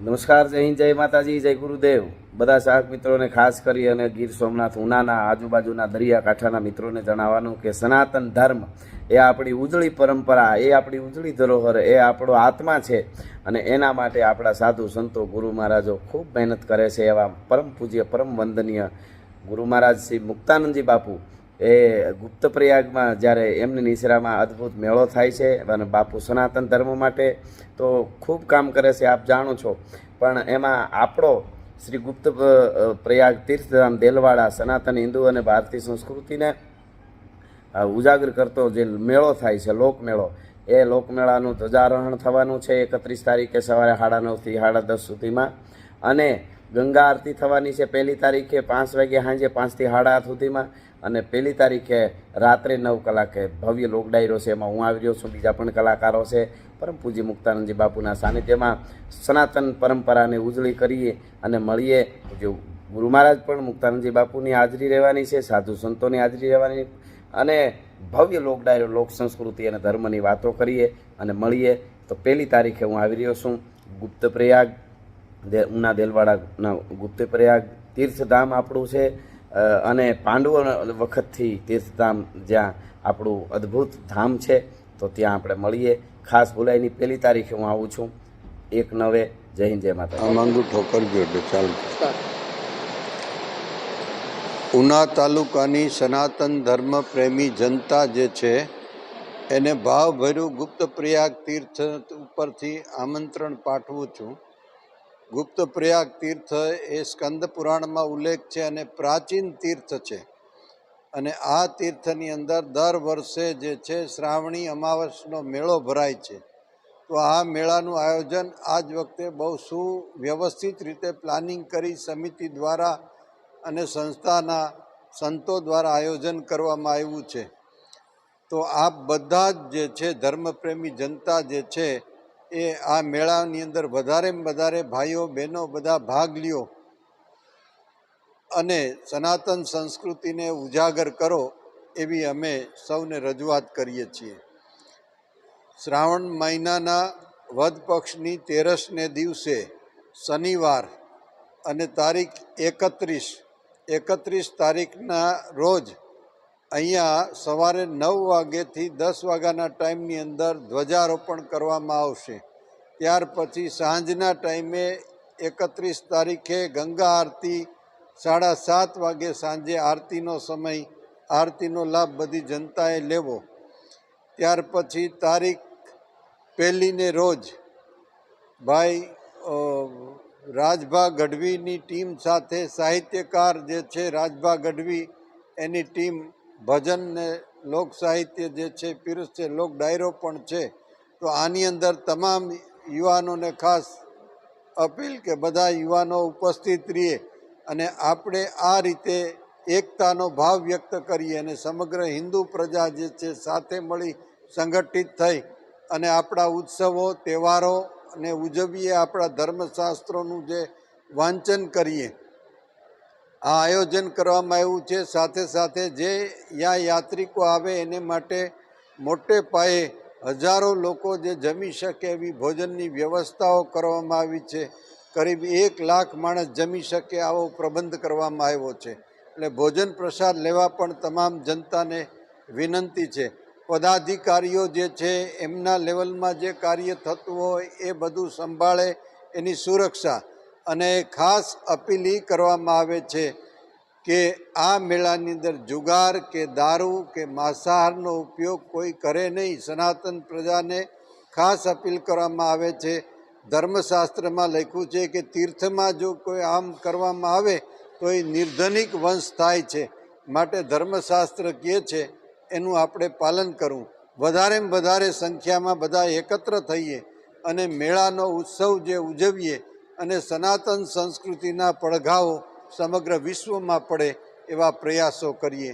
નમસ્કાર, જય હિન્દ, જય માતાજી, જય ગુરુદેવ. બધા ચાહક મિત્રોને ખાસ કરી અને ગીર સોમનાથ ઉનાના આજુબાજુના દરિયાકાંઠાના મિત્રોને જણાવવાનું કે સનાતન ધર્મ એ આપણી ઉજળી પરંપરા, એ આપણી ઉજળી ધરોહર, એ આપણો આત્મા છે અને એના માટે આપણા સાધુ સંતો ગુરુ મહારાજો ખૂબ મહેનત કરે છે એવા પરમ પૂજ્ય, પરમ વંદનીય ગુરુ મહારાજ શ્રી મુક્તાનંદજી બાપુ. એ ગુપ્ત પ્રયાગમાં જ્યારે એમની નિશરામાં અદ્ભુત મેળો થાય છે અને બાપુ સનાતન ધર્મ માટે તો ખૂબ કામ કરે છે, આપ જાણો છો. પણ એમાં આપણો શ્રી ગુપ્ત પ્રયાગ તીર્થધામ દેલવાડા સનાતન હિન્દુ અને ભારતીય સંસ્કૃતિને ઉજાગર કરતો જે મેળો થાય છે, લોકમેળો, એ લોકમેળાનું ધ્વજારોહણ થવાનું છે એકત્રીસ તારીખે સવારે સાડા નવથી સાડા દસ સુધીમાં. અને ગંગા આરતી થવાની છે પહેલી તારીખે પાંચ વાગે સાંજે પાંચથી સાડા આઠ સુધીમાં. અને પહેલી તારીખે રાત્રે નવ કલાકે ભવ્ય લોક ડાયરો છે, એમાં હું આવી રહ્યો છું, બીજા પણ કલાકારો છે, પરમ પૂજ્ય મુક્તાનંદજી બાપુના સાનિધ્યમાં સનાતન પરંપરાને ઉજળી કરીએ અને મળીએ. જો ગુરુ મહારાજ પણ મુક્તાનંદજી બાપુની હાજરી રહેવાની છે, સાધુ સંતોની હાજરી રહેવાની અને ભવ્ય લોક ડાયરો લોક સંસ્કૃતિ અને ધર્મની વાતો કરીએ અને મળીએ. તો પહેલી તારીખે હું આવી રહ્યો છું, ગુપ્ત પ્રયાગ ઉના દેલવાડાના ગુપ્ત પ્રયાગ તીર્થધામ આપણું છે. અને પાંડવો વખતથી તીર્થધામ જ્યાં આપણું અદ્ભુત ધામ છે, તો ત્યાં આપણે મળીએ. ખાસ ભૂલાઈની પહેલી તારીખે હું આવું છું. એક નવે, જય હિન્દ, જય માતા માંગુ ઠોકર એટલે ચાલુ. ઉના તાલુકાની સનાતન ધર્મ પ્રેમી જનતા જે છે, એને ભાવભર્યું ગુપ્ત પ્રયાગ તીર્થ ઉપરથી આમંત્રણ પાઠવું છું. ગુપ્ત પ્રયાગ તીર્થ એ સ્કંદ પુરાણમાં ઉલ્લેખ છે અને પ્રાચીન તીર્થ છે. અને આ તીર્થની અંદર દર વર્ષે જે છે શ્રાવણી અમાવસનો મેળો ભરાય છે. તો આ મેળાનું આયોજન આ જ વખતે બહુ સુવ્યવસ્થિત રીતે પ્લાનિંગ કરી સમિતિ દ્વારા અને સંસ્થાના સંતો દ્વારા આયોજન કરવામાં આવ્યું છે. તો આ બધા જ જે છે ધર્મપ્રેમી જનતા જે છે એ આ મેળાની અંદર વધારે વધારે ભાઈઓ, બહેનો બધા ભાગ લ્યો અને સનાતન સંસ્કૃતિને ઉજાગર કરો એવી અમે સૌને રજૂઆત કરીએ છીએ. શ્રાવણ મહિનાના વધ પક્ષની તેરસને દિવસે શનિવાર અને તારીખ એકત્રીસ. એકત્રીસ તારીખના રોજ અહીંયા સવારે નવ વાગ્યેથી દસ વાગ્યાના ટાઈમની અંદર ધ્વજારોપણ કરવામાં આવશે. ત્યાર પછી સાંજના ટાઈમે એકત્રીસ તારીખે ગંગા આરતી સાડા સાત વાગે સાંજે આરતીનો સમય, આરતીનો લાભ બધી જનતાએ લેવો. ત્યાર પછી તારીખ પહેલીને રોજ ભાઈ રાજભા ગઢવીની ટીમ સાથે સાહિત્યકાર જે છે, રાજભા ગઢવી, એની ટીમ ભજન ને લોક સાહિત્ય જે છે પીરસશે લોક ડાયરો પણ છે, તો આની અંદર તમામ યુવાનોને ખાસ અપીલ કે બધા યુવાનો ઉપસ્થિત રહીએ અને આપણે આ રીતે એકતાનો ભાવ વ્યક્ત કરીએ અને સમગ્ર હિન્દુ પ્રજા જે છે સાથે મળી સંગઠિત થઈ અને આપણા ઉત્સવો, તહેવારો અને ઉજવીએ આપણા ધર્મશાસ્ત્રોનું જે વાંચન કરીએ આ આયોજન કરવામાં આવ્યું છે. સાથે સાથે જે યા યાત્રિકો આવે એને માટે મોટે પાયે હજારો લોકો જે જમી શકે એવી ભોજનની વ્યવસ્થાઓ કરવામાં આવી છે. કરીબ એક લાખ માણસ જમી શકે આવો પ્રબંધ કરવામાં આવ્યો છે. એટલે ભોજન પ્રસાદ લેવા પણ તમામ જનતાને વિનંતી છે. પદાધિકારીઓ જે છે, એમના લેવલમાં જે કાર્ય થતું હોય એ બધું સંભાળે એની સુરક્ષા. અને ખાસ અપીલ એ કરવામાં આવે છે કે આ મેળાની અંદર જુગાર કે દારૂ કે માંસાહારનો ઉપયોગ કોઈ કરે નહીં. સનાતન પ્રજાને ખાસ અપીલ કરવામાં આવે છે. ધર્મશાસ્ત્રમાં લખ્યું છે કે તીર્થમાં જો કોઈ આમ કરવામાં આવે તો એ નિર્ધનિક વંશ થાય છે. માટે ધર્મશાસ્ત્ર કહે છે, એનું આપણે પાલન કરવું વધારેમાં વધારે સંખ્યામાં બધા એકત્ર થઈએ અને મેળાનો ઉત્સવ જે ઉજવીએ અને સનાતન સંસ્કૃતિના પડઘાઓ સમગ્ર વિશ્વમાં પડે એવા પ્રયાસો કરીએ.